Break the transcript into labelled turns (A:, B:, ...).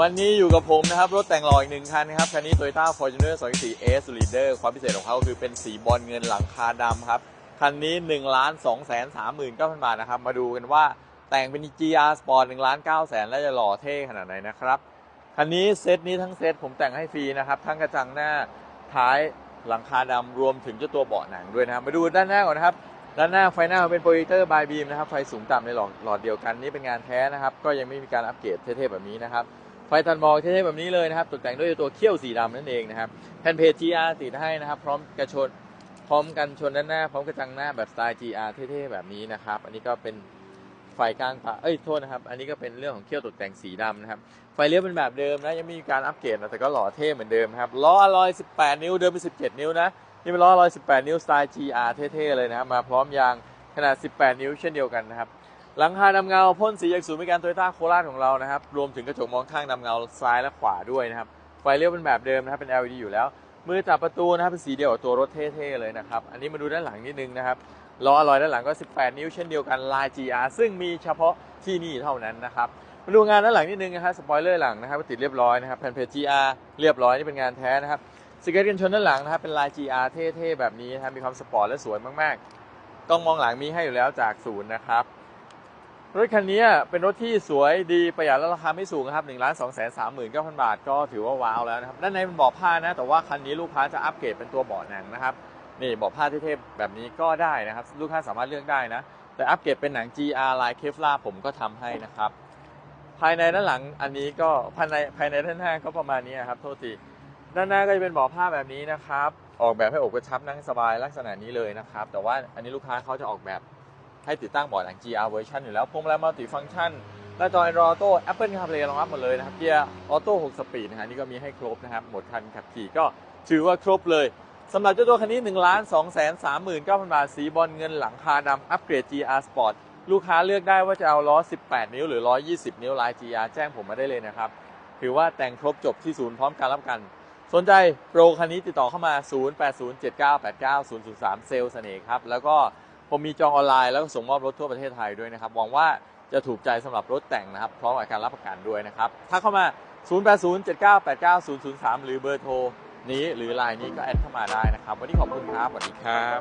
A: วันนี้อยู่กับผมนะครับ รถแต่งหล่ออีกหนึ่งคันนะครับ คันนี้ Toyota Fortuner 2.4 S Leader ความพิเศษของเขาคือเป็นสีบอลเงินหลังคาดำครับ คันนี้1 2 3 3 9 0 0 0บาทนะครับ มาดูกันว่าแต่งเป็น GR Sport 1 9 0 0 0 0แล้วจะหล่อเท่ขนาดไหนนะครับ คันนี้เซตนี้ทั้งเซตผมแต่งให้ฟรีนะครับ ทั้งกระจังหน้าท้ายหลังคาดำรวมถึงเจ้าตัวเบาะหนังด้วยนะครับ มาดูด้านหน้าก่อนนะครับด้านหน้าไฟหน้าเป็นโปรเจคเตอร์บายบีมนะครับ ไฟสูงต่ำในหลอดหลอดเดียวกัน นี่เป็นงานแท้นะครับ ก็ยังไม่มีการอัปเกรดเท่ๆแบบนี้นะครับ ไฟตันมองเท่ๆแบบนี้เลยนะครับ ตกแต่งด้วยตัวเขี้ยวสีดำนั่นเองนะครับแผ่นเพจ GR ติดให้นะครับ พร้อมกระชนพร้อมกันชนด้านหน้า พร้อมกระจังหน้าแบบสไตล์ GR เท่ๆแบบนี้นะครับ อันนี้ก็เป็นไฟกลางปะเอ้ยโทษนะครับ อันนี้ก็เป็นเรื่องของเขี้ยวตกแต่งสีดำนะครับ ไฟเลี้ยวเป็นแบบเดิมนะ ยังมีการอัปเกรดนะแต่ก็หล่อเท่เหมือนเดิมครับ ล้ออลอย 18 นิ้ว เดิมเป็น 17 นิ้วนะ นี่เป็นล้ออลอย 18 นิ้วสไตล์ GR เท่ๆเลยนะครับ มาพร้อมยางขนาด 18 นิ้วเช่นเดียวกันนะครับ หลังคาดำเงาพ่นสีจากศูนย์บริการโตโยต้าโคราชของเรานะครับ รวมถึงกระจกมองข้างดำเงาซ้ายและขวาด้วยนะครับ ไฟเลี้ยวเป็นแบบเดิมนะครับ เป็น LED อยู่แล้ว มือจับประตูนะครับเป็นสีเดียวกับตัวรถเท่ๆเลยนะครับ อันนี้มาดูด้านหลังนิดนึงนะครับ ล้ออลอยด้านหลังก็ 18 นิ้วเช่นเดียวกัน ลาย GR ซึ่งมีเฉพาะที่นี่เท่านั้นนะครับ มาดูงานด้านหลังนิดนึงนะครับสปอยเลอร์หลังนะครับติดเรียบร้อยนะครับแผ่นเพจ GR เรียบร้อยนี่เป็นงานแท้นะครับ สเกิร์ตกันชนด้านหลังนะครับ เป็นลาย GR เท่ๆแบบนี้นะครับ มีความสปอร์ตและสวยมากๆ กล้องมองหลังมีให้อยู่แล้วจากศูนย์นะครับ รถคันนี้เป็นรถที่สวยดีประหยัดและราคาไม่สูงครับ1นึ่งล้านสองแสนสามหมื่นเก้าพันบาทก็ถือว่าว้าวแล้วนะครับด้านในเป็นเบาะผ้านะ แต่ว่าคันนี้ลูกค้าจะอัปเกรดเป็นตัวเบาะหนังนะครับนี่เบาะผ้าเท่ๆแบบนี้ก็ได้นะครับ ลูกค้าสามารถเลือกได้นะ แต่อัปเกรดเป็นหนัง GR ลายเคฟลาผมก็ทำให้นะครับ ภายในด้านหลังอันนี้ก็ภายในภายในด้านหน้าก็ประมาณนี้ครับโทษทีด้านหน้าก็จะเป็นเบาะผ้าแบบนี้นะครับ ออกแบบให้อกกระชับนั่งสบายลักษณะนี้เลยนะครับ แต่ว่าอันนี้ลูกค้าเขาจะออกแบบ ให้ติดตั้งเบาะหนัง GR เวอร์ชันอยู่แล้วพวงมาลัยมัลติฟังก์ชันหน้าจอ Android Auto Apple CarPlay รองรับหมดเลยนะครับเกียร์ออโต้6สปีดนะฮะนี่ก็มีให้ครบนะครับหมดคันขับขี่ก็ถือว่าครบเลยสำหรับเจ้าตัวคันนี้1 2 3 9 0 0 0 บาท สีบอลเงินหลังคาดำอัปเกรด GR Sport ลูกค้าเลือกได้ว่าจะเอาล้อ 18 นิ้วหรือ 120 นิ้วลาย GR แจ้งผมมาได้เลยนะครับ ถือว่าแต่งครบจบที่ศูนย์พร้อมการรับประกัน สนใจโปรคันนี้ติดต่อเข้ามา 0807989003 เซลล์เสน่ห์ครับ แล้วก็ ผมมีจองออนไลน์แล้วก็ส่งมอบรถทั่วประเทศไทยด้วยนะครับหวังว่าจะถูกใจสำหรับรถแต่งนะครับพร้อมกับการรับประกันด้วยนะครับถ้าเข้ามา 0807989003 หรือเบอร์โทรนี้หรือไลน์นี้ก็แอดเข้ามาได้นะครับ วันนี้ขอบคุณครับสวัสดีครับ